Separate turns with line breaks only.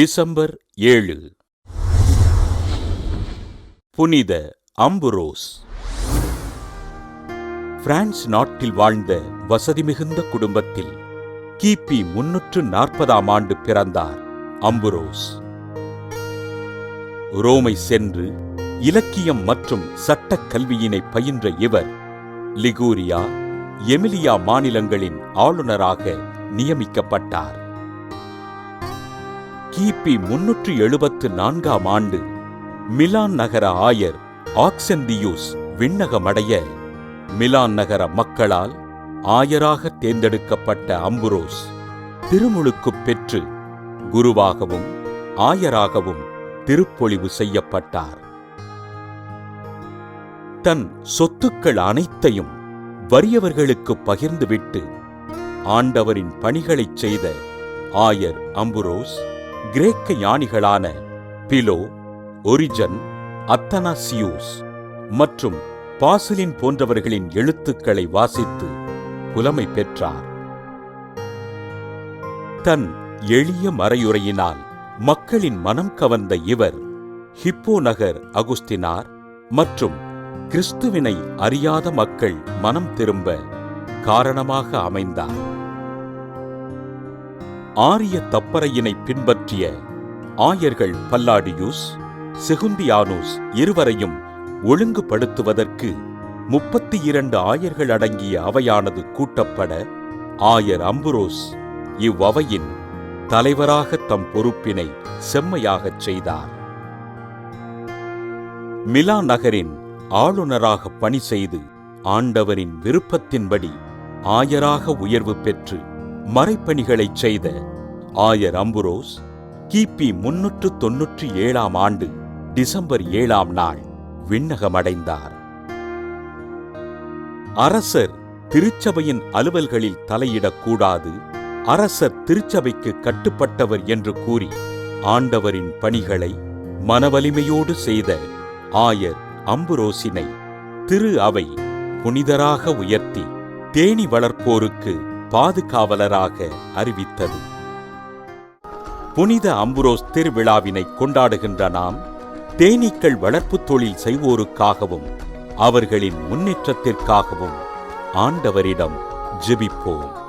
December ஏழு புனித Ambrose. France நாட்டில் வாழ்ந்த வசதி மிகுந்த குடும்பத்தில் கிபி முன்னூற்று நாற்பதாம் ஆண்டு பிறந்தார் அம்புரோஸ். ரோமை சென்று இலக்கியம் மற்றும் சட்டக் கல்வியினை பயின்ற இவர் லிகூரியா எமிலியா மாநிலங்களின் ஆளுநராக நியமிக்கப்பட்டார். கிபி முன்னூற்றி எழுபத்து நான்காம் ஆண்டு. மிலான் நகர ஆயர் ஆக்செந்தியூஸ் விண்ணகமடைய. மிலான் நகர மக்களால் ஆயராக தேர்ந்தெடுக்கப்பட்ட அம்புரோஸ் திருமுழுக்குப் பெற்று குருவாகவும் ஆயராகவும் திருப்பொழிவு செய்யப்பட்டார். தன் சொத்துக்கள் அனைத்தையும் வறியவர்களுக்கு பகிர்ந்துவிட்டு ஆண்டவரின் பணிகளைச் செய்த ஆயர் அம்புரோஸ் கிரேக்க ஞானிகளான பிலோ ஒரிஜன் அத்தனாசியூஸ் மற்றும் பாசிலின் போன்றவர்களின் எழுத்துக்களை வாசித்து புலமை பெற்றார். தன் எளிய மறையுறையினால் மக்களின் மனம் கவர்ந்த இவர் ஹிப்போ நகர் அகுஸ்தினார் மற்றும் கிறிஸ்துவினை அறியாத மக்கள் மனம் திரும்ப காரணமாக அமைந்தார். ஆரிய தப்பறையினை பின்பற்றிய ஆயர்கள் பல்லாடியூஸ் செகுந்தியானூஸ் இருவரையும் ஒழுங்குபடுத்துவதற்கு முப்பத்தி இரண்டு ஆயர்கள் அடங்கிய அவையானது கூட்டப்பட ஆயர் அம்புரோஸ் இவ்வவையின் தலைவராக தம் பொறுப்பினை செம்மையாகச் செய்தார். மிலா நகரின் ஆளுநராக பணி செய்து ஆண்டவரின் விருப்பத்தின்படி ஆயராக உயர்வு பெற்று மறைப்பணிகளைச் செய்த ஆயர் அம்புரோஸ் கிபி முன்னூற்று தொன்னூற்றி ஏழாம் ஆண்டு டிசம்பர் ஏழாம் நாள் விண்ணகமடைந்தார். அரசர் திருச்சபையின் அலுவல்களில் தலையிடக்கூடாது அரசர் திருச்சபைக்கு கட்டுப்பட்டவர் என்று கூறி ஆண்டவரின் பணிகளை மனவலிமையோடு செய்த ஆயர் அம்புரோசினை திரு அவை புனிதராக உயர்த்தி தேனி வளர்ப்போருக்கு பாதுகாவலராக அறிவித்தது. புனித அம்புரோஸ் திருவிழாவினை கொண்டாடுகின்ற நாம் தேனீக்கள் வளர்ப்புத் தொழில் செய்வோருக்காகவும் அவர்களின் முன்னேற்றத்திற்காகவும் ஆண்டவரிடம் ஜெபிப்போம்.